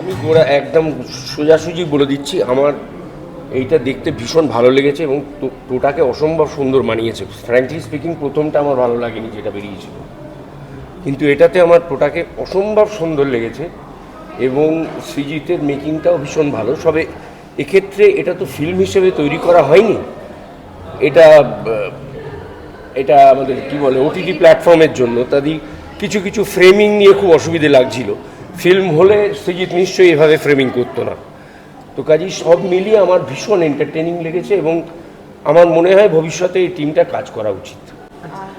আমি গোড়া একদম সোজাসুজি বলে দিচ্ছি, আমার এইটা দেখতে ভীষণ ভালো লেগেছে এবং টোটাকে অসম্ভব সুন্দর মানিয়েছে। ফ্র্যাঙ্কলি স্পিকিং প্রথমটা আমার ভালো লাগেনি যেটা বেরিয়েছিল। কিন্তু এটাতে আমার টোটাকে অসম্ভব সুন্দর লেগেছে এবং সৃজিতের মেকিংটাও ভীষণ ভালো। সবে এক্ষেত্রে এটা তো ফিল্ম হিসেবে তৈরি করা হয়নি। এটা এটা আমাদের কি বলে ওটিটি প্ল্যাটফর্মের জন্য। তাদের কিছু কিছু ফ্রেমিং নিয়ে খুব অসুবিধে লাগছিল। ফিল্ম হলে সৃজিত নিশ্চয়ই এভাবে ফ্রেমিং করতো না। তো কাজেই সব মিলিয়ে আমার ভীষণ এন্টারটেনিং লেগেছে এবং আমার মনে হয় ভবিষ্যতে এই টিমটা কাজ করা উচিত।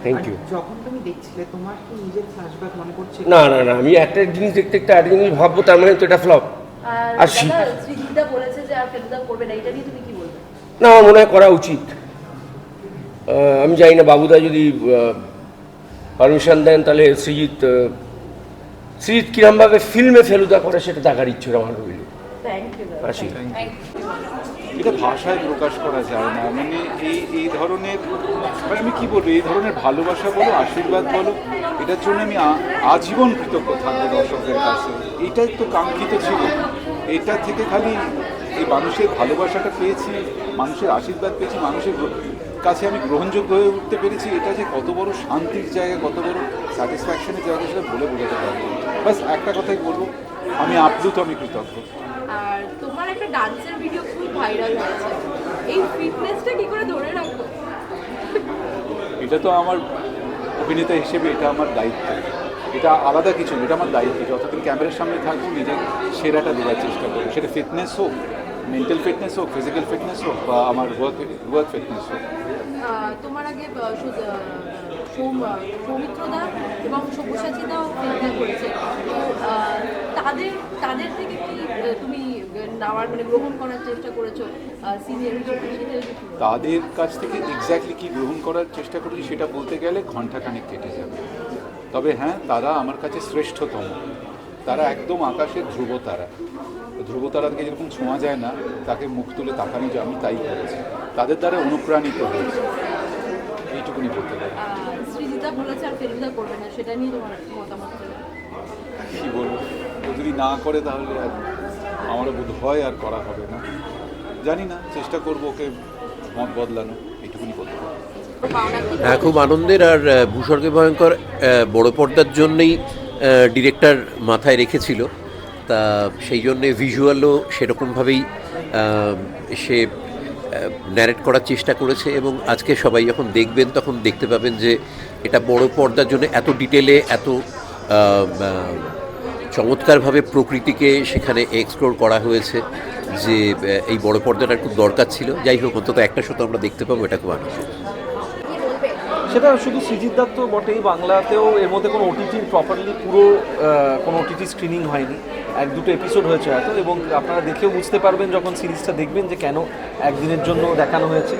থ্যাংক ইউ যখন তুমি দেখছিলে তোমার কি নিজের ফ্ল্যাশব্যাক মনে পড়ছে? না না না আমি একটা জিনিস দেখতে একটা একটা জিনিস ভাববো তার মানে তো এটা ফ্লপ আর আর শি- দাদা শ্রীজিৎদা বলেছে যে আর ফেলুদা করবে না এটা নিয়ে তুমি কি বলবে? না আমার মনে হয় করা উচিত। আমি জানি না বাবুদা যদি পারমিশন দেন তাহলে সৃজিৎ সৃজিৎ কিরমভাবে ফিল্মে ফেলুদা করে সেটা দেখার ইচ্ছে আমার রইল। এটা ভাষায় প্রকাশ করা যায় না। মানে এই এই ধরনের মানে আমি কি বলব এই ধরনের ভালোবাসা বলো আশীর্বাদ বলো এটার জন্য আমি আজীবন কৃতজ্ঞ থাকব দর্শকদের কাছে। এটাই তো কাঙ্ক্ষিত ছিল। এটা থেকে খালি এই মানুষের ভালোবাসাটা পেয়েছি মানুষের আশীর্বাদ পেয়েছি মানুষের কাছে আমি গ্রহণযোগ্য হয়ে উঠতে পেরেছি। এটা যে কত বড় শান্তির জায়গা কত বড় স্যাটিসফ্যাকশনের জায়গা সেটা বলে বোঝাতে পারব বাস একটা কথাই বলব আমি আপ্লুত আমি কৃতজ্ঞ। আর তোমার একটা ডান্সের ভিডিও খুব ভাইরাল হয়েছে। এই ফিটনেসটা কি করে ধরে রাখব? এটা তো আমার অভিনেতা হিসেবে এটা আমার দায়িত্ব। এটা আলাদা কিছু না এটা আমার দায়িত্ব। যতদিন ক্যামেরার সামনে থাকব নিজের সেরাটা দেওয়ার চেষ্টা করব। সেটা ফিটনেস হোক মেন্টাল ফিটনেস হোক ফিজিক্যাল ফিটনেস হোক বা আমার ওয়ার্ক ওয়ার্ক ফিটনেস হোক। তোমার আগে সৌমিত্রদা এবং সব্যসাচীদাও করেছে। তাদের থেকে কি তুমি নেওয়ার মানে গ্রহণ করার চেষ্টা করেছ সিনিয়র। তাদের কাছ থেকে এক্স্যাক্টলি কি গ্রহণ করার চেষ্টা করেছি সেটা বলতে গেলে ঘণ্টা ঘন্টাখানেক কেটে যাবে। তবে হ্যাঁ তারা আমার কাছে শ্রেষ্ঠতম। তারা একদম আকাশের ধ্রুব তারা। ধ্রুব তারাকে যেরকম ছোঁয়া যায় না তাকে মুখ তুলে তাকানো যে আমি তাই করেছি। তাদের দ্বারা অনুপ্রাণিত হয়েছে। এইটুকুনি বলতে পারি। সৃজিতা বলেছে আর করবে না সেটা নিয়ে তোমার মতামত না করে তাহলে আর আমারও বোধ হয় আর করা হবে না। জানি না, চেষ্টা করব ওকে মত বদলানো এইটুকুনি বলতে হ্যাঁ খুব আনন্দের আর ভূস্বর্গে ভয়ঙ্কর বড় পর্দার জন্যই ডিরেক্টর মাথায় রেখেছিল। তা সেই জন্যে ভিজুয়ালও সেরকমভাবেই সে ন্যারেট করার চেষ্টা করেছে এবং আজকে সবাই যখন দেখবেন তখন দেখতে পাবেন যে এটা বড় পর্দার জন্য এত ডিটেলে এত চমৎকারভাবে প্রকৃতিকে সেখানে এক্সপ্লোর করা হয়েছে যে এই বড় পর্দাটার খুব দরকার ছিল। যাই হোক, অন্তত একটা শত আমরা দেখতে পাবো, এটা খুব আনন্দ সেটা শুধু সৃজিত দত্ত বটেই, বাংলাতেও এর মধ্যে কোনো ওটিটির প্রপারলি পুরো কোনো ওটিটি স্ক্রিনিং হয়নি। এক দুটো এপিসোড হয়েছে হয়তো, এবং আপনারা দেখেও বুঝতে পারবেন যখন সিরিজটা দেখবেন যে কেন একদিনের জন্য দেখানো হয়েছে।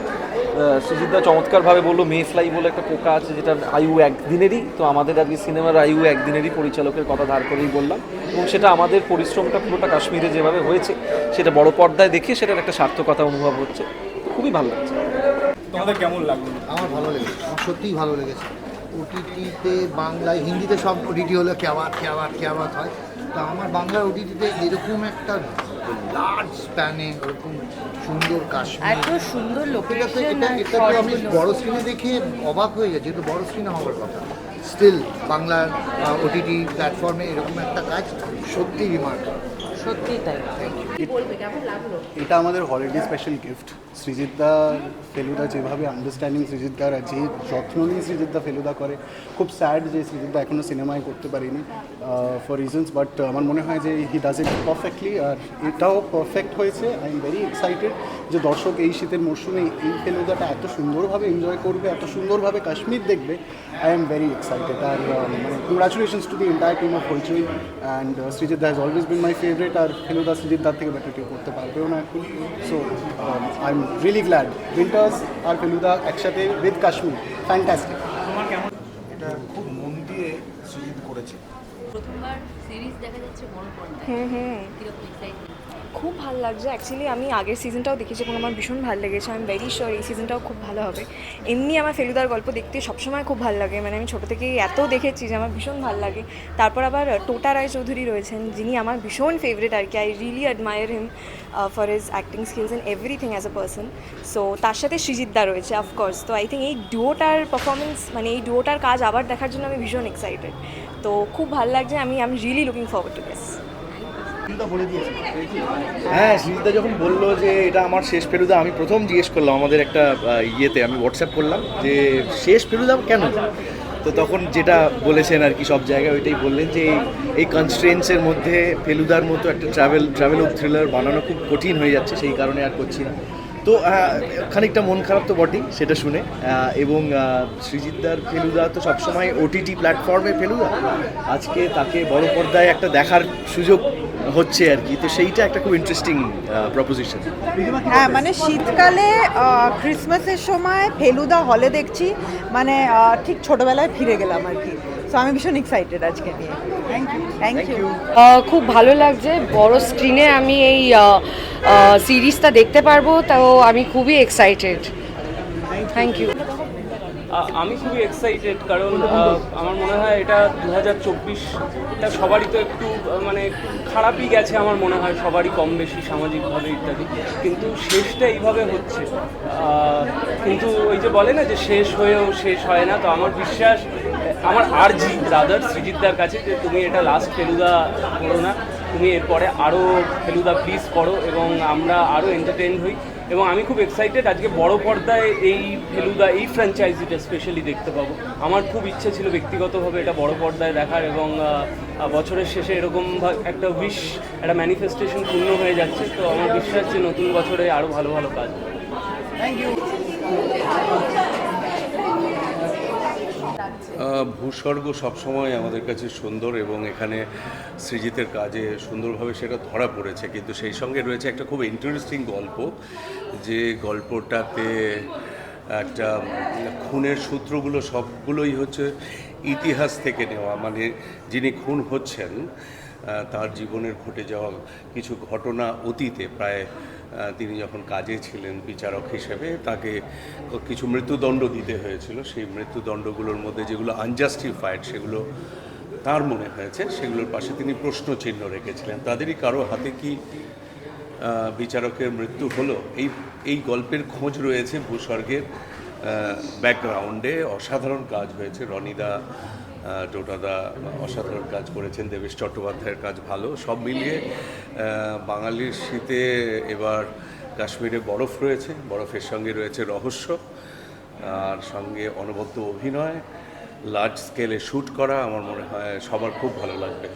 সৃজিতদা চমৎকারভাবে বলল মে ফ্লাই বলে একটা পোকা আছে যেটা আয়ু একদিনেরই। তো আমাদের আজকে সিনেমার আয়ু একদিনেরই পরিচালকের কথা ধার করেই বললাম। এবং সেটা আমাদের পরিশ্রমটা পুরোটা কাশ্মীরে যেভাবে হয়েছে সেটা বড় পর্দায় দেখে সেটার একটা সার্থকতা অনুভব হচ্ছে। খুবই ভালো লাগছে। তোমাদের কেমন লাগল? আমার ভালো লেগেছে। আমার সত্যিই ভালো লেগেছে। ওটিটিতে বাংলায় হিন্দিতে সব ওটিটি হলে কেয়াবাত কেয়াবাত কেয়াবাত হয়। তা আমার বাংলার ওটিটিতে এরকম একটা লার্জ স্প্যানে ওরকম সুন্দর কাশ্মীর। এত সুন্দর লোকেশন এটা তো আমি বড় স্ক্রিনে দেখে অবাক হয়ে গেছি যেহেতু বড় স্ক্রিনে হওয়ার কথা। স্টিল বাংলার ওটিটি প্ল্যাটফর্মে এরকম একটা কাজ সত্যি রিমার্ক সত্যি তাই। এটা আমাদের হলিডে স্পেশাল গিফট সৃজিতদা ফেলুদা যেভাবে আন্ডারস্ট্যান্ডিং সৃজিতদার আর যে যত্ন নিয়ে সৃজিতদা ফেলুদা করে। খুব স্যাড যে সৃজিতদা এখনও সিনেমায় করতে পারিনি ফর রিজনস বাট আমার মনে হয় যে হি ডাজ ইট পারফেক্টলি আর এটাও পারফেক্ট হয়েছে। আই এম ভেরি এক্সাইটেড যে দর্শক এই শীতের মরশুমে এই ফেলুদাটা এত সুন্দরভাবে এনজয় করবে, এত সুন্দরভাবে কাশ্মীর দেখবে। আই এম ভেরি এক্সাইটেড আর মানে congratulations to the entire team of Hoichoi and Srijit has always been my favourite আর ফেলুদা সৃজিত দার থেকে বেটার কেউ করতে পারবেও না এখন। So I am really glad winters আর ফেলুদা একসাথে উইথ কাশ্মীর ফ্যান্টাস্টিক এটা খুব মন দিয়ে সৃজিত করেছে প্রথমবার সিরিজ দেখা যাচ্ছে বড় পর্দায়। হ্যাঁ হ্যাঁ। কীরকম এক্সাইটমেন্ট খুব ভালো লাগছে। অ্যাকচুয়ালি আমি আগের সিজনটাও দেখেছি এবং আমার ভীষণ ভালো লেগেছে। আমি ভেরি শিওর এই সিজনটাও খুব ভালো হবে। এমনি আমার ফেলুদার গল্প দেখতে সবসময় খুব ভালো লাগে। মানে আমি ছোটো থেকেই এত দেখেছি যে আমার ভীষণ ভালো লাগে। তারপর আবার টোটা রায় চৌধুরী রয়েছেন। যিনি আমার ভীষণ ফেভারিট আর কি। I really admire him for his acting skills and everything as a person so তার সাথে সৃজিতদা রয়েছে অফকোর্স তো আই থিঙ্ক এই ডুয়োটার পারফরমেন্স মানে এই ডুয়োটার কাজ আবার দেখার জন্য আমি ভীষণ এক্সাইটেড তো খুব ভালো লাগছে। আমি আমি am really looking forward to this হ্যাঁ সুজিতা যখন বলল যে এটা আমার শেষ ফেলুদা, আমি প্রথম জিজ্ঞেস করলাম আমাদের একটা ইয়েতে আমি হোয়াটসঅ্যাপ করলাম যে শেষ ফেলুদা কেন? তো তখন যেটা বলেছেন আর কি সব জায়গায় ওইটাই বললেন যে এই- এই কনস্ট্রেন্সের মধ্যে ফেলুদার মতো একটা ট্রাভেল ট্রাভেল থ্রিলার বানানো খুব কঠিন হয়ে যাচ্ছে, সেই কারণে আর করছি না। তো খানিকটা মন খারাপ তো বটেই, সেটা শুনে। এবং সৃজিতদার ফেলুদা তো সবসময় ওটিটি প্ল্যাটফর্মে ফেলুদা। আজকে তাকে বড় পর্দায় একটা দেখার সুযোগ হচ্ছে আর কি। তো সেইটা একটা খুব ইন্টারেস্টিং প্রপোজিশন হ্যাঁ মানে শীতকালে ক্রিসমাসের সময় ফেলুদা হলে দেখছি মানে ঠিক ছোটবেলায় ফিরে গেলাম আর কি। সো আমি ভীষণ এক্সাইটেড আজকে নিয়ে। থ্যাংক ইউ থ্যাংক ইউ খুব ভালো লাগছে। বড় স্ক্রিনে আমি এই সিরিজটা দেখতে পারব তো আমি খুবই এক্সাইটেড থ্যাংক ইউ আমি খুবই এক্সাইটেড কারণ আমার মনে হয় এটা দু হাজার চব্বিশটা সবারই তো একটু মানে খারাপই গেছে আমার মনে হয় সবারই কম বেশি সামাজিকভাবে ইত্যাদি। কিন্তু শেষটা এইভাবে হচ্ছে। কিন্তু ওই যে বলে না যে শেষ হয়েও শেষ হয় না তো আমার বিশ্বাস আমার আরজি ব্রাদার সৃজিতদার কাছে যে তুমি এটা লাস্ট ফেলুদা করো না তুমি এরপরে আরও ফেলুদা প্লিজ করো এবং আমরা আরও এন্টারটেন হই। এবং আমি খুব এক্সাইটেড আজকে বড় পর্দায় এই ফেলুদা এই ফ্র্যাঞ্চাইজিটা স্পেশালি দেখতে পাবো। আমার খুব ইচ্ছে ছিল ব্যক্তিগতভাবে এটা বড় পর্দায় দেখার এবং বছরের শেষে এরকম একটা উইশ একটা ম্যানিফেস্টেশন পূর্ণ হয়ে যাচ্ছে। তো আমার বিশ্বাস যে নতুন বছরে আরও ভালো ভালো কাজ থ্যাংক আহ, ভূস্বর্গ সবসময় আমাদের কাছে সুন্দর এবং এখানে সৃজিতের কাজে সুন্দরভাবে সেটা ধরা পড়েছে। কিন্তু সেই সঙ্গে রয়েছে একটা খুব ইন্টারেস্টিং গল্প, যে গল্পটাতে একটা খুনের সূত্রগুলো সবগুলোই হচ্ছে ইতিহাস থেকে নেওয়া। মানে যিনি খুন হচ্ছেন তার জীবনের ঘটে যাওয়া কিছু ঘটনা অতীতে প্রায় তিনি যখন কাজে ছিলেন বিচারক হিসেবে, তাকে কিছু মৃত্যুদণ্ড দিতে হয়েছিল। সেই মৃত্যুদণ্ডগুলোর মধ্যে যেগুলো আনজাস্টিফাইড সেগুলো তার মনে হয়েছে, সেগুলোর পাশে তিনি প্রশ্ন চিহ্ন রেখেছিলেন। তাদেরই কারও হাতে কি বিচারকের মৃত্যু হলো? এই এই গল্পের খোঁজ রয়েছে ভূস্বর্গের ব্যাকগ্রাউন্ডে অসাধারণ কাজ হয়েছে। রনিদা টোটাদা অসাধারণ কাজ করেছেন, দেবেশ চট্টোপাধ্যায়ের কাজ ভালো। সব মিলিয়ে বাঙালির শীতে এবার কাশ্মীরে বরফ রয়েছে, বরফের সঙ্গে রয়েছে রহস্য, আর সঙ্গে অনবদ্য অভিনয় লার্জ স্কেলে শ্যুট করা আমার মনে হয় সবার খুব ভালো লাগবে।